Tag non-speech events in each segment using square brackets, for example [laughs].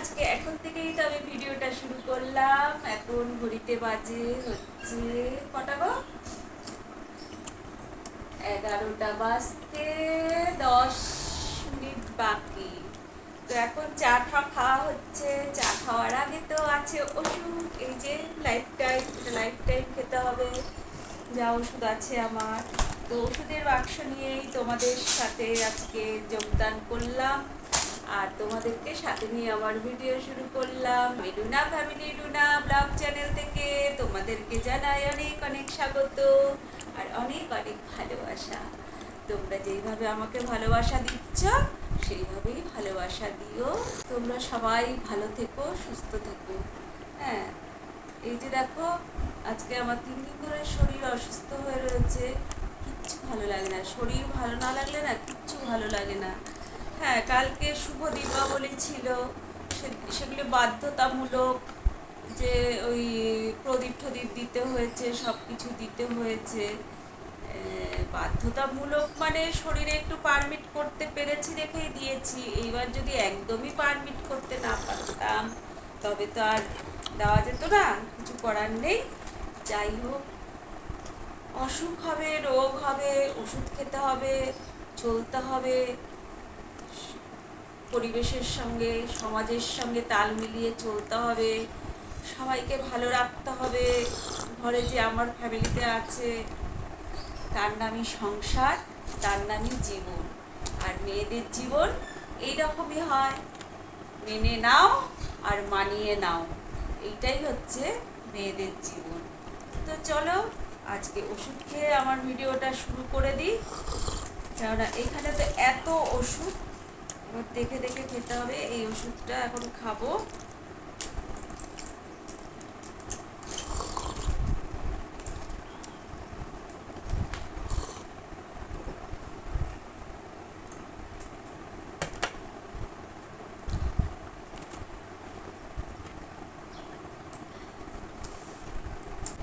আজকে এখন থেকেই তো আমি ভিডিওটা শুরু করলাম। এখন ঘড়িতে বাজে হচ্ছে কটা এগারোটা বাজতে দশ মিনিট বাকি। তো এখন চা ঠা খাওয়া হচ্ছে। চা খাওয়ার আগে তো আছে ওষুধ। এই যে লাইফ টাইম লাইফ টাইম খেতে হবে। যা ওষুধ আছে আমার। তো ওষুধের বাক্স নিয়েই তোমাদের সাথে আজকে যোগদান করলাম। আর তোমাদেরকে সাথে নিয়ে আমার ভিডিও শুরু করলাম। Runa family Runa blog channel থেকে তোমাদেরকে জানাই অনেক অনেক স্বাগত আর অনেক অনেক ভালোবাসা। তোমরা যেইভাবে আমাকে ভালোবাসা দিচ্ছ, সেইভাবেই ভালোবাসা দিও। তোমরা সবাই ভালো থেকো, সুস্থ থেকো। হ্যাঁ এই যে দেখো, আজকে আমার তিন দিন ধরে শরীর অসুস্থ হয়ে রয়েছে। কিচ্ছু ভালো লাগে না। শরীর ভালো না লাগলে না, কিচ্ছু ভালো লাগে না। হ্যাঁ কালকে শুভ দীপাবলি ছিল। সেগুলো বাধ্যতামূলক যে ওই প্রদীপ টদীপ দিতে হয়েছে সব কিছু দিতে হয়েছে। বাধ্যতামূলক মানে শরীরে একটু পারমিট করতে পেরেছি দেখেই দিয়েছি। এইবার যদি একদমই পারমিট করতে না পারতাম, তবে তো আর দেওয়া যেত না, কিছু করার নেই। যাই হোক, অসুখ হবে, রোগ হবে, ওষুধ খেতে হবে, চলতে হবে। পরিবেশের সঙ্গে, সমাজের সঙ্গে তাল মিলিয়ে চলতে হবে। সবাইকে ভালো রাখতে হবে। ঘরে যে আমার ফ্যামিলিতে আছে, তার নামই সংসার, তার নামই জীবন। আর মেয়েদের জীবন এই রকমই হয়। মেনে নাও আর মানিয়ে নাও। এইটাই হচ্ছে মেয়েদের জীবন। তো চলো, আজকে ওষুধ খেয়ে আমার ভিডিওটা শুরু করে দিই। কেননা এখানে তো এত ওষুধ এবার দেখে দেখে খেতে হবে। এই ওষুধটা এখন খাব।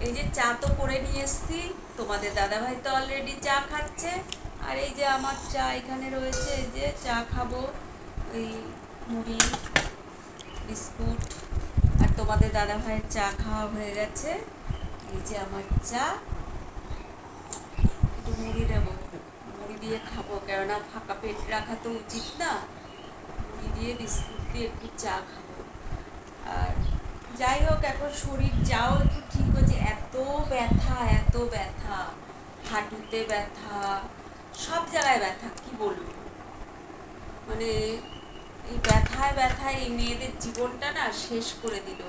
এই যে চা তো করে নিয়ে এসছি। তোমাদের দাদাভাই তো অলরেডি চা খাচ্ছে। আর এই যে আমার চা এখানে রয়েছে, এই যে চা খাব ওই মুড়ি, বিস্কুট, আর তোমাদের দাদা ভাইয়ের চা খাওয়া হয়ে গেছে। এই যে আমার চা, একটু মুড়ি দেবো। মুড়ি দিয়ে খাব, কেননা ফাঁকা পেট রাখা তো উচিত না। মুড়ি দিয়ে, বিস্কুট দিয়ে একটু চা খাব। আর যাই হোক, এখন শরীর যাও, একটু ঠিক হচ্ছে। এত ব্যথা এত ব্যথা। হাঁটুতে ব্যথা সব জায়গায় ব্যথা, কি বলব? মানে এই ব্যথায় ব্যথায় এই মেয়েদের জীবনটা না শেষ করে দিল।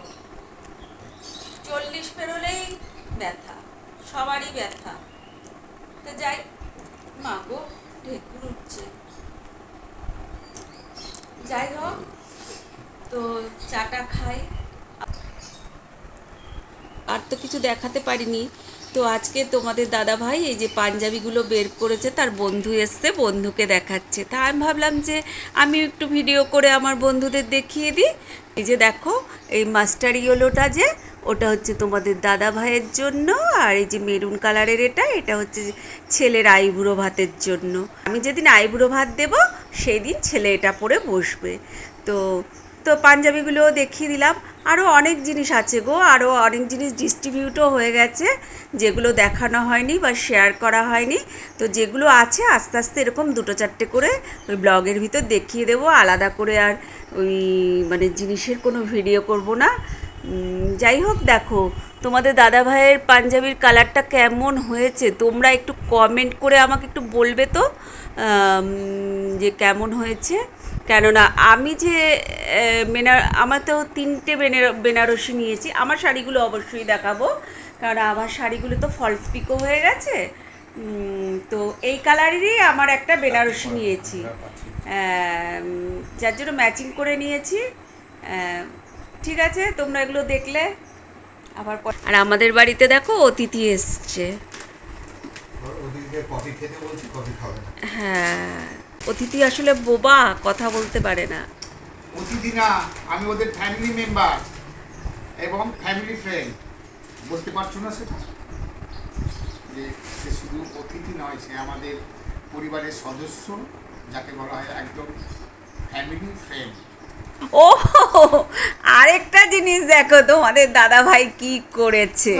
চল্লিশ পেরোলেই ব্যথা, সবারই ব্যথা। তো যাই, মা গো, ঢেকুর উঠছে। যাই হোক, তো চাটা খাই। আর তো কিছু দেখাতে পারিনি। তো আজকে তোমাদের দাদা ভাই এই যে পাঞ্জাবিগুলো বের করেছে, তার বন্ধু এসছে, বন্ধুকে দেখাচ্ছে। তা আমি ভাবলাম যে আমি একটু ভিডিও করে আমার বন্ধুদের দেখিয়ে দিই। এই যে দেখো, এই মাস্টার ইয়েলোটা যে, ওটা হচ্ছে তোমাদের দাদা ভাইয়ের জন্য, আর এই যে মেরুন কালারের এটা এটা হচ্ছে ছেলের আইবুড়ো ভাতের জন্য। আমি যেদিন আইবুড়ো ভাত দেব সেই দিন ছেলে এটা পরে বসবে। তো তো পাঞ্জাবিগুলোও দেখিয়ে দিলাম। আরও অনেক জিনিস আছে গো আরও অনেক জিনিস ডিস্ট্রিবিউটও হয়ে গেছে, যেগুলো দেখানো হয়নি বা শেয়ার করা হয়নি। তো যেগুলো আছে, আস্তে আস্তে এরকম দুটো চারটে করে ওই ব্লগের ভিতর দেখিয়ে দেবো। আলাদা করে আর ওই মানে জিনিসের কোনো ভিডিও করব না। যাই হোক, দেখো, তোমাদের দাদা ভাইয়ের পাঞ্জাবির কালারটা কেমন হয়েছে? তোমরা একটু কমেন্ট করে আমাকে একটু বলবে তো যে কেমন হয়েছে। কেননা আমি যে বেনার আমার তো তিনটে বেনার বেনারসি নিয়েছি। আমার শাড়িগুলো অবশ্যই দেখাবো। কারণ আমার শাড়িগুলো তো ফলস পিকো হয়ে গেছে। তো এই কালারেরই আমার একটা বেনারসি নিয়েছি। যার জন্য ম্যাচিং করে নিয়েছি। ঠিক আছে তোমরা এগুলো দেখলে। আবার আর আমাদের বাড়িতে দেখো অতিথি এসছে। হ্যাঁ। অতিথি আসলে বোবা কথা বলতে পারে না। অতিথি না আমি ওদের ফ্যামিলি মেম্বার এবং ফ্যামিলি ফ্রেন্ড বলতে পারছ না সেটা? যে সে শুধু অতিথি নয় সে আমাদের পরিবারের সদস্য যাকে বলা হয় একদম ফ্যামিলি ফ্রেন্ড ও আরেকটা জিনিস দেখো তোমাদের দাদা ভাই কি করেছে।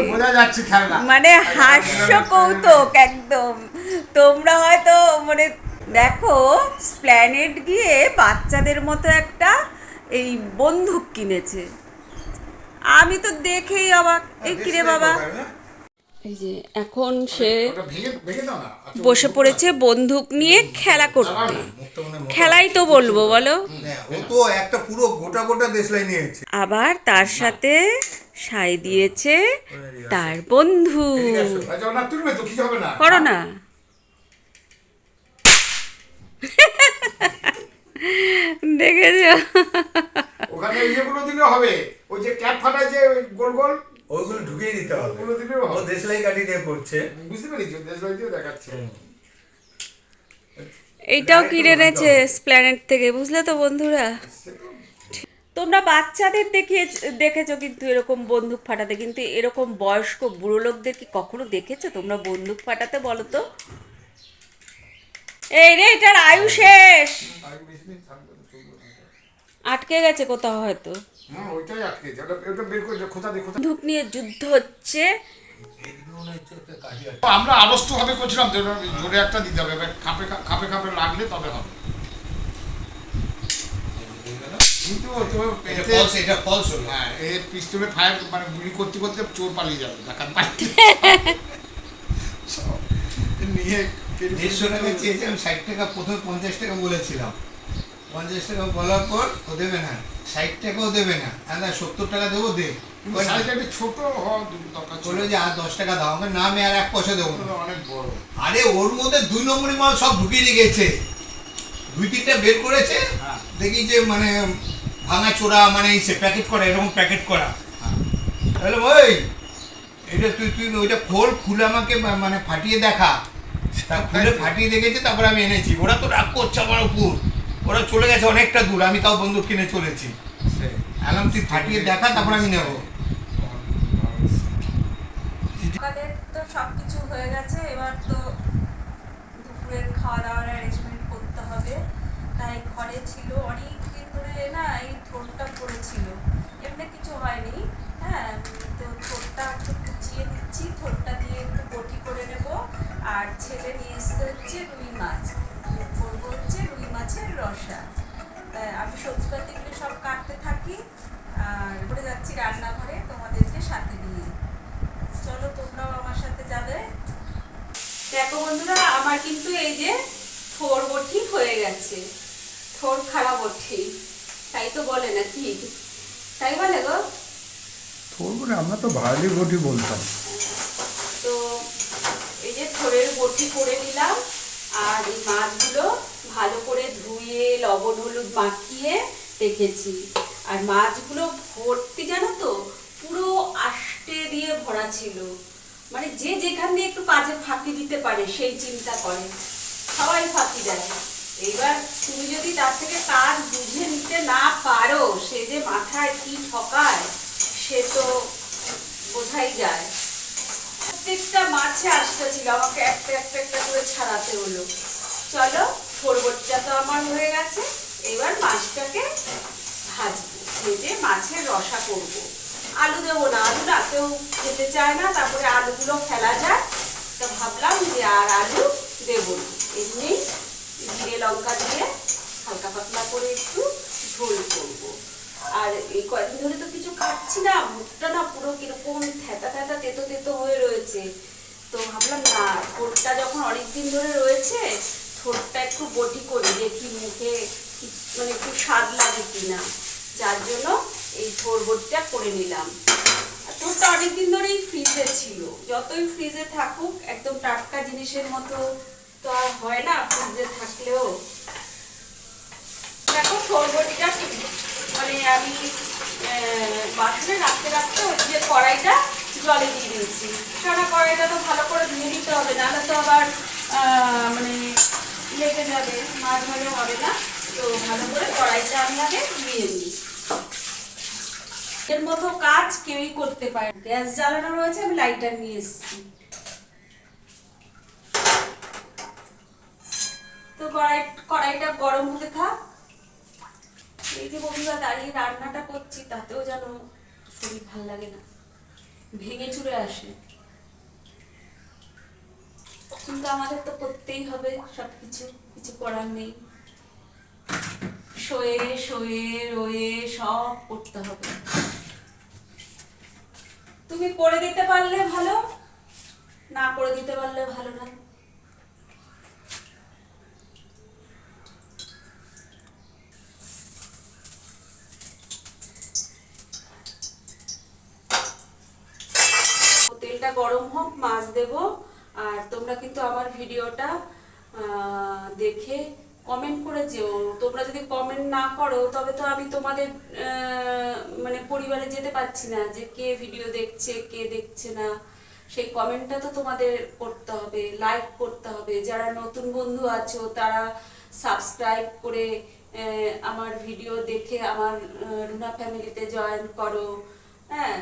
মানে হাস্য কৌতুক একদম। তোমরা হয়তো মানে দেখো স্প্ল্যানেট গিয়ে বাচ্চাদের মতো একটা এই বন্দুক কিনেছে। আমি তো দেখেই অবাক। এই কিরে বাবা? এই যে এখন সে আচ্ছা, বসে পড়েছে বন্দুক নিয়ে খেলা করতে। হয় খেলাই তো বলব বলো। হ্যাঁ, ও তো একটা পুরো গোটা গোটা দেশলাই নিয়েছে আবার তার সাথে সাই দিয়েছে তার বন্ধু। আচ্ছা ওটা তুলবে তো কিছু হবে না। করো না। দেখেছ? ওখানে ইয়েগুলো দিলে হবে? ওই যে ক্যাপ ফাটায় যে গোল গোল? ওইগুলো ঢুকিয়ে দিতে হবে। ওগুলো দিলেও ও হবে দেশলাই কাটি দিয়ে করছে। বুঝতে পেরেছি দেশলাই দিয়ে দেখাচ্ছে। এইটাও কিনে এনেছে স্প্ল্যানেট থেকে বুঝলে তো বন্ধুরা? তোমরা বাচ্চাদের দেখিয়ে দেখেছ কিন্তু এরকম বন্দুক ফাটাতে? কিন্তু এরকম বয়স্ক বুড়ো লোকদের কি কখনো দেখেছ তোমরা বন্দুক ফাটাতে বলো তো? এই রে এটার আয়ু শেষ। আটকে গেছে কোথাও হয়তো হ্যাঁ নিয়ে যুদ্ধ হচ্ছে মনে। আমরা আড়ষ্ট ভাবে করছিলাম জোরে একটা দিতে হবে এবার খাপে খাপে খাপে লাগলে তবে হবে কিন্তু এটা। হ্যাঁ এই পিস্তলে ফায়ার মানে গুলি করতে করতে চোর পালিয়ে যাবে ডাকাত পালিয়ে [laughs] সব নিয়ে দেড়শো টাকা চেয়েছে আমি ষাট টাকা প্রথমে পঞ্চাশ টাকা বলেছিলাম। পঞ্চাশ টাকা বলার পর ও দেবে না ষাট টাকাও দেবে না হ্যাঁ সত্তর টাকা দেবো দে। ছোট বলল যে আর দশ টাকা দাও আমার না আমি আর এক পয়সা দেবো অনেক বড়। আরে ওর মধ্যে দুই নম্বরই মাল সব ঢুকিয়ে রেখেছে। দুই তিনটা বের করেছে হ্যাঁ। দেখি যে মানে ভাঙা চোরা মানে সে প্যাকেট করা এরকম প্যাকেট করা। তাহলে ওই এটা তুই তুই ওইটা খোল খুলে আমাকে মানে ফাটিয়ে দেখা। তা ফাটিয়ে দেখেছে তারপর আমি এনেছি। ওরা তো রাগ করছে আমার উপর। ওরা চলে গেছে অনেকটা দূর, আমি তাও বন্দুক কিনে চলেছি। তুই ফাটিয়ে দেখা, তারপর আমি নেব। সবকিছু হয়ে গেছে, এবার তো দুপুরের খাওয়া দাওয়ার অ্যারেঞ্জমেন্ট করতে হবে। তাই ঘরে ছিল অনেক দেখো বন্ধুরা আমার কিন্তু এই যে থোর বটি হয়ে গেছে। থোর খারাপ বটি তাই তো বলে নাকি? তাই বলে গো? থোর থোড় আমরা তো ভারী ঘটি বলতাম। তো এই যে থোরের বটি করে নিলাম আর এই মাছগুলো ভালো করে ধুয়ে লবণ হলুদ মাখিয়ে রেখেছি। আর মাছগুলো ভর্তি জানো তো পুরো আষ্টে দিয়ে ভরা ছিল। মানে যে যেখান দিয়ে একটু কাজে ফাঁকি দিতে পারে, সেই চিন্তা করে। সবাই ফাঁকি দেয়। এবার তুমি যদি তার থেকে কাজ বুঝে নিতে না পারো, সে যে মাথায় কি ঠকায়, সে তো বোঝাই যায়। প্রত্যেকটা মাছে আসতে ছিল, আমাকে একটা একটা একটা করে ছাড়াতে হলো। চলো ফোরবটটা তো আমার হয়ে গেছে। এবার মাছটাকে ভাজবো, ভেজে মাছের রসা করব। আলু দেবো না আলু না কেউ খেতে চায় না, তারপরে আলুগুলো ফেলা যায় তো ভাবলাম যে আর আলু দেবো না। এমনি জিরে লঙ্কা দিয়ে হালকা পাতলা করে একটু ঝোল করব। আর এই কয়েকদিন ধরে তো কিছু খাচ্ছি না, মুখটা না পুরো কীরকম থেতা থেতা তেতো তেতো হয়ে রয়েছে তো ভাবলাম না ঠোঁটটা যখন অনেক দিন ধরে রয়েছে ঠোঁটটা একটু বটি করি দেখি মুখে কি- মানে একটু স্বাদ লাগে কিনা যার জন্য এই থোর বটিটা করে নিলাম আর ঠোঁটটা অনেকদিন ধরেই ফ্রিজে ছিল যতই ফ্রিজে থাকুক একদম টাটকা জিনিসের মতো তো আর হয় না, ফ্রিজে থাকলেও। দেখো সরবটিটা মানে আমি বাসনে রাখতে রাখতে ওই যে কড়াইটা জলে দিয়ে দিয়েছি। সারা কড়াইটা তো ভালো করে ধুয়ে নিতে হবে, নাহলে তো আবার মানে লেগে যাবে মাছ ভালো হবে না। তো ভালো করে কড়াইটা আমি আগে ধুয়ে নিই। এর মতো কাজ কেউই করতে পারে গ্যাস জ্বালানো রয়েছে, আমি লাইটার নিয়ে এসেছি। তো কড়াই, কড়াইটা গরম হতে থাক। এই যে বন্ধুরা দাঁড়িয়ে রান্নাটা করছি, তাতেও যেন শরীর ভালো লাগে না। ভেঙে চুরে আসে। কিন্তু আমাদের তো করতেই হবে সব কিছু কিছু করার নেই। শোয়ে শোয়ে, রয়ে সব করতে হবে। তুমি করে দিতে পারলে ভালো, না করে দিতে পারলে ভালো না। গরম হোক, মাছ দেব। আর তোমরা কিন্তু আমার ভিডিওটা দেখে কমেন্ট করে যেও। তোমরা যদি কমেন্ট না করো, তবে তো আমি তোমাদের মানে পরিবারে যেতে পারছি না যে কে ভিডিও দেখছে, কে দেখছে না। সেই কমেন্টটা তো তোমাদের করতে হবে লাইক করতে হবে। যারা নতুন বন্ধু আছো, তারা সাবস্ক্রাইব করে আমার ভিডিও দেখে আমার রুনা ফ্যামিলিতে জয়েন করো। হ্যাঁ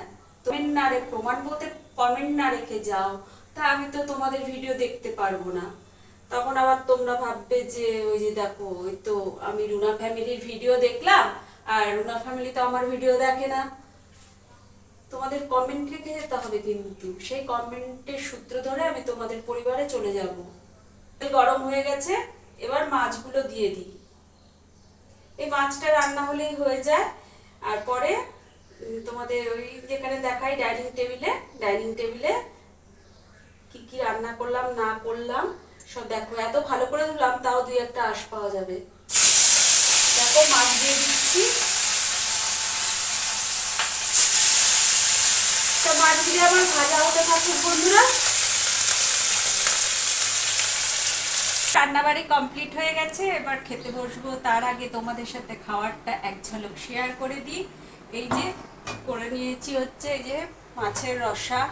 কমেন্ট না রেখে প্রমাণ বলতে কমেন্ট না রেখে যাও, তা আমি তো তোমাদের ভিডিও দেখতে পারব না। তখন আবার তোমরা ভাববে যে, ওই যে দেখো, ওই তো আমি রুনা ফ্যামিলির ভিডিও দেখলাম, আর রুনা ফ্যামিলি তো আমার ভিডিও দেখে না। তোমাদের কমেন্ট রেখে যেতে হবে কিন্তু। সেই কমেন্টের সূত্র ধরে আমি তোমাদের পরিবারে চলে যাব। গরম হয়ে গেছে, এবার মাছগুলো দিয়ে দিই। এই মাছটা রান্না হলেই হয়ে যায়, আর পরে তোমাদের ওই যেখানে দেখাই ডাইনিং টেবিলে ডাইনিং টেবিলে কি কি রান্না করলাম, না করলাম, সব দেখো। এত ভালো করে ধুলাম, তাও দুই একটা আশ পাওয়া যাবে। দেখো, মাছ দিয়ে দিচ্ছি। তো মাছগুলি ভাজা হতে থাকুক, বন্ধুরা। রান্নাবাড়ি কমপ্লিট হয়ে গেছে, এবার খেতে বসবো। তার আগে তোমাদের সাথে খাবারটা এক ঝলক শেয়ার করে দিই। এই যে করে নিয়েছি হচ্ছে এই যে মাছের রসা।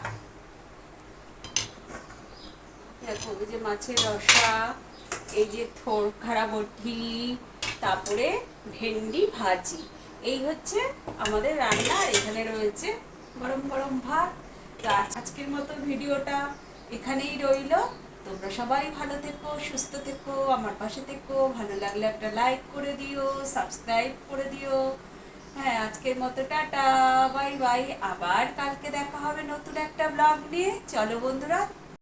দেখো, এই যে মাছের রসা, এই যে বটি তারপরে ভেন্ডি ভাজি। এই হচ্ছে আমাদের রান্না এখানে রয়েছে গরম গরম ভাত। আজকের মতো ভিডিওটা এখানেই রইল। তোমরা সবাই ভালো থেকো, সুস্থ থেকো, আমার পাশে থেকো। ভালো লাগলে একটা লাইক করে দিও সাবস্ক্রাইব করে দিও। হ্যাঁ আজকের মতো টাটা, বাই বাই, আবার কালকে দেখা হবে নতুন একটা ব্লগ নিয়ে। চলো বন্ধুরা